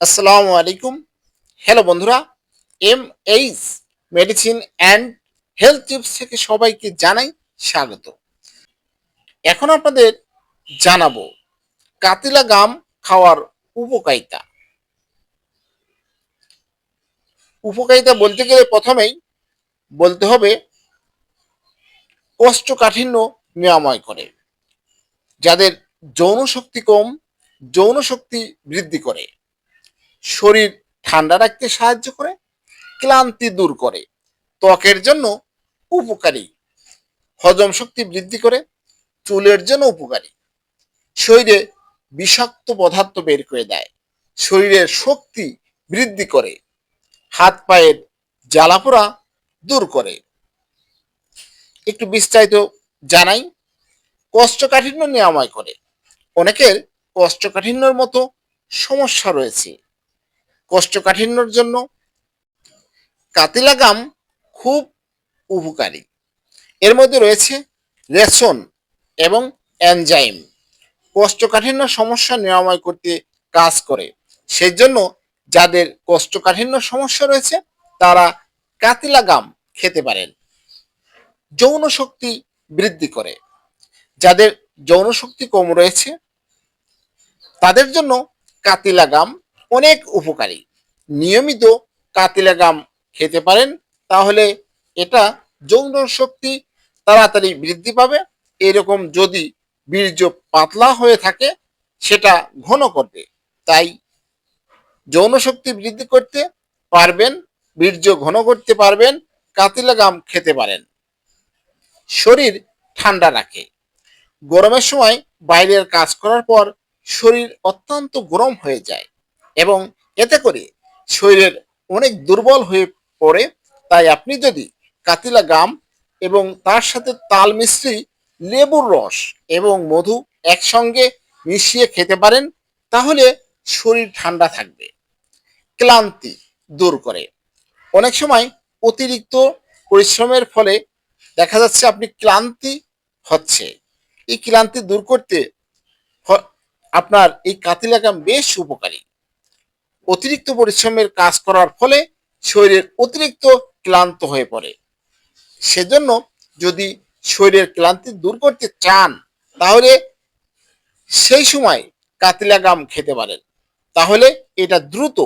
আসসালামু আলাইকুম। হ্যালো বন্ধুরা M H medicine and health tips থেকে সবাইকে জানাই স্বাগত। এখন আপনাদের জানাব, কাতিলা গাম খাওয়ার উপকারিতা। উপকারিতা বলতে গেলে প্রথমেই বলতে হবে, কোষ্ঠকাঠিন্য নিরাময় করে, যাদের যৌন শক্তি কম যৌন শক্তি বৃদ্ধি করে। শরীর ঠান্ডা রাখতে সাহায্য করে, ক্লান্তি দূর করে, ত্বকের জন্য উপকারী, হজম শক্তি বৃদ্ধি করে, চুলের জন্য উপকারী। শরীরে বিষাক্ত পদার্থ বের করে দেয়, শরীরের শক্তি বৃদ্ধি করে, হাত পায়ের জ্বালাপোড়া দূর করে। একটু বিস্তারিত জানাই কোষ্ঠকাঠিন্য নিরাময় করে। অনেকের কোষ্ঠকাঠিন্যর মতো সমস্যা রয়েছে। কোষ্ঠকাঠিন্যর জন্য কাতিলাগাম খুব উপকারী। এর মধ্যে রয়েছে রেশন এবং এনজাইম। কোষ্ঠকাঠিন্য সমস্যা নিরাময় করতে কাজ করে। সেই জন্য যাদের কোষ্ঠকাঠিন্য সমস্যা রয়েছে, তারা কাতিলাগাম খেতে পারেন। যৌন শক্তি বৃদ্ধি করে। যাদের যৌন শক্তি কম রয়েছে, তাদের জন্য কাতিলাগাম অনেক উপকারী। নিয়মিত কাতিলাগাম খেতে পারেন, তাহলে এটা যৌন শক্তি তাড়াতাড়ি বৃদ্ধি পাবে। এরকম যদি বীর্য পাতলা হয়ে থাকে, সেটা ঘন করবে। তাই যৌন শক্তি বৃদ্ধি করতে পারবেন, বীর্য ঘন করতে পারবেন কাতিলাগাম খেতে পারেন। শরীর ঠান্ডা রাখে। গরমের সময় বাইরের কাজ করার পর শরীর অত্যন্ত গরম হয়ে যায়। এবং এতে করে শরীরের অনেক দুর্বল হয়ে পড়ে। তাই আপনি যদি কাতিলা গাম এবং তার সাথে তাল মিশ্রি লেবুর রস এবং মধু একসঙ্গে মিশিয়ে খেতে পারেন, তাহলে শরীর ঠান্ডা থাকবে, ক্লান্তি দূর করে। অনেক সময় অতিরিক্ত পরিশ্রমের ফলে দেখা যাচ্ছে আপনি ক্লান্তি হচ্ছে। এই ক্লান্তি দূর করতে আপনার এই কাতিলাগাম বেশ উপকারী। অতিরিক্ত পরিশ্রমের কাজ করার ফলে শরীরের অতিরিক্ত ক্লান্ত হয়ে পড়ে। সেজন্য যদি শরীরের ক্লান্তি দূর করতে চান, তাহলে সেই সময় কাতিলা গাম খেতে পারেন। তাহলে এটা দ্রুত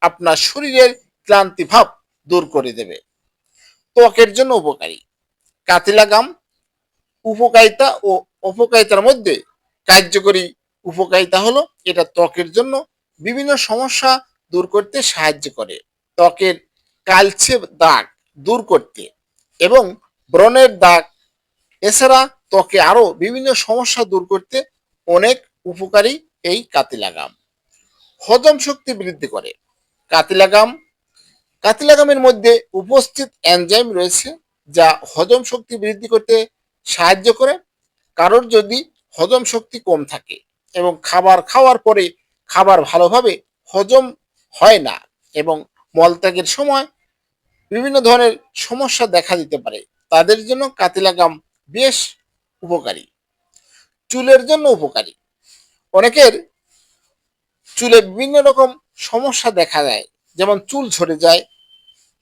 আপনার শরীরের ক্লান্তি ভাব দূর করে দেবে। ত্বকের জন্য উপকারী। কাতিলা গাম উপকারিতা ও অপকারিতার মধ্যে কার্যকরী উপকারিতা হলো এটা ত্বকের জন্য বিভিন্ন সমস্যা দূর করতে সাহায্য করে। ত্বকের কালচে দাগ দূর করতে এবং ব্রণের দাগ। এছাড়া ত্বকে আরও বিভিন্ন সমস্যা দূর করতে অনেক উপকারী এই কাতিলাগাম হজম শক্তি বৃদ্ধি করে। কাতিলাগাম কাতিলাগামের মধ্যে উপস্থিত এনজাইম রয়েছে, যা হজম শক্তি বৃদ্ধি করতে সাহায্য করে। কারোর যদি হজম শক্তি কম থাকে এবং খাবার খাওয়ার পরে খাবার ভালোভাবে হজম হয় না এবং মলত্যাগের সময় বিভিন্ন ধরনের সমস্যা দেখা দিতে পারে। তাদের জন্য কাতিলাগাম বেশ উপকারী। চুলের জন্য উপকারী। অনেকের চুলে বিভিন্ন রকম সমস্যা দেখা যায় যেমন চুল ঝরে যায়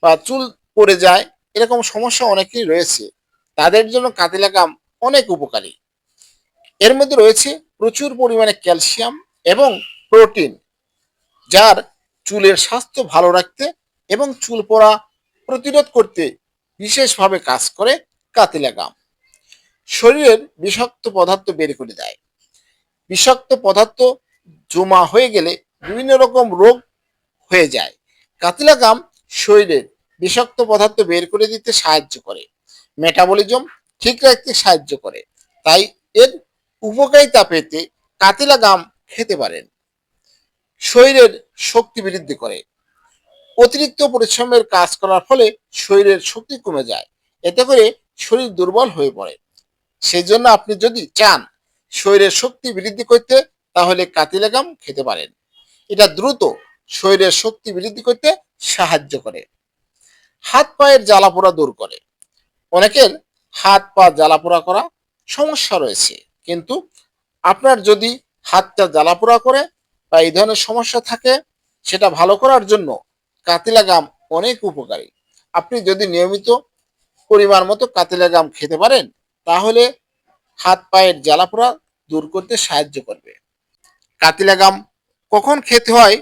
বা চুল পড়ে যায়, এরকম সমস্যা অনেকেরই রয়েছে। তাদের জন্য কাতিলাগাম অনেক উপকারী। এর মধ্যে রয়েছে প্রচুর পরিমাণে ক্যালসিয়াম এবং প্রোটিন, যার চুলের স্বাস্থ্য ভালো রাখতে এবং চুল পড়া প্রতিরোধ করতে বিশেষভাবে কাজ করে কাতিলা গাম শরীরের বিষাক্ত পদার্থ বের করে দেয়। বিষাক্ত পদার্থ জমা হয়ে গেলে বিভিন্ন রকম রোগ হয়ে যায়। কাতিলা গাম শরীরের বিষাক্ত পদার্থ বের করে দিতে সাহায্য করে। মেটাবলিজম ঠিক রাখতে সাহায্য করে। তাই এর উপকারিতা পেতে কাতিলা গাম খেতে পারেন। শরীরের শক্তি বৃদ্ধি করে। অতিরিক্ত পরিশ্রমের কাজ করার ফলে শরীরের শক্তি কমে যায়। এতে করে শরীর দুর্বল হয়ে পড়ে। সেই জন্য আপনি যদি চান শরীরের শক্তি বৃদ্ধি করতে, তাহলে কাতিলাগাম খেতে পারেন। এটা দ্রুত শরীরের শক্তি বৃদ্ধি করতে সাহায্য করে। হাত পায়ের জ্বালাপোড়া দূর করে। অনেকের হাত পা জ্বালাপোড়া করা সমস্যা রয়েছে। কিন্তু আপনার যদি হাতটা জ্বালাপোড়া করে বা এই ধরনের সমস্যা থাকে, সেটা ভালো করার জন্য কাতিলা গাম অনেক উপকারী। আপনি যদি নিয়মিত পরিমাণ মতো কাতিলা গাম খেতে পারেন, তাহলে হাত পায়ের জ্বালাপোড়া দূর করতে সাহায্য করবে। কাতিলা গাম কখন খেতে হয়,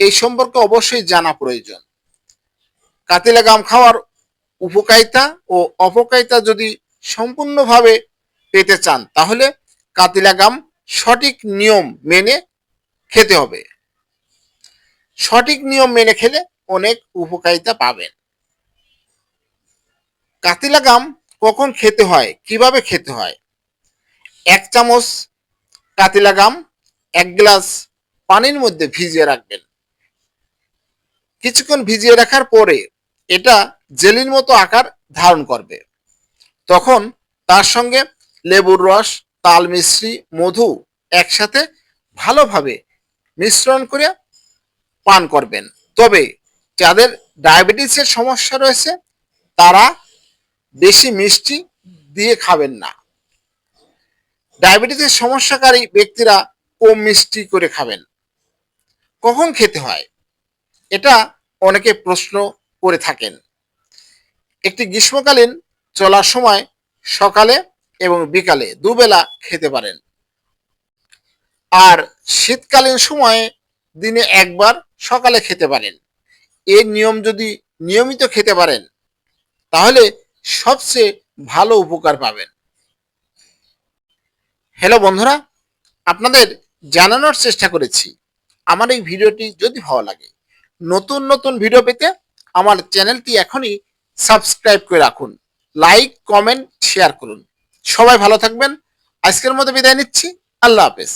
এই সম্পর্কে অবশ্যই জানা প্রয়োজন। কাতিলা গাম খাওয়ার উপকারিতা ও অপকারিতা যদি সম্পূর্ণভাবে পেতে চান, তাহলে কাতিলা গাম সঠিক নিয়ম মেনে খেতে হবে। সঠিক নিয়ম মেনে খেলে অনেক উপকারিতা পাবেন। কাতিলা গাম কখন খেতে হয়, কীভাবে খেতে হয়? এক চামচ কাতিলা গাম, এক গ্লাস পানির মধ্যে ভিজিয়ে রাখবেন। কিছুক্ষণ ভিজিয়ে রাখার পরে এটা জেলির মতো আকার ধারণ করবে। তখন তার সঙ্গে লেবুর রস, তাল মিশ্রি, মধু একসাথে ভালোভাবে মিশ্রণ করে পান করবেন। তবে যাদের ডায়াবেটিসের সমস্যা রয়েছে, তারা বেশি মিষ্টি দিয়ে খাবেন না। ডায়াবেটিসের সমস্যাকারী ব্যক্তিরা কম মিষ্টি করে খাবেন। কখন খেতে হয়? এটা অনেকে প্রশ্ন করে থাকেন। একটি গ্রীষ্মকালীন চলার সময় সকালে এবং বিকালে দুবেলা খেতে পারেন। আর শীতকালীন সময়ে দিনে একবার সকালে খেতে পারেন। এই নিয়ম যদি নিয়মিত খেতে পারেন, তাহলে সবচেয়ে ভালো উপকার পাবেন। হ্যালো বন্ধুরা, আপনাদের জানানোর চেষ্টা করেছি। আমার এই ভিডিওটি যদি ভালো লাগে, নতুন নতুন ভিডিও পেতে আমার চ্যানেলটি এখনই সাবস্ক্রাইব করে রাখুন। লাইক, কমেন্ট, শেয়ার করুন। সবাই ভালো থাকবেন। আজকের মতো বিদায় নিচ্ছি। আল্লাহ হাফেজ।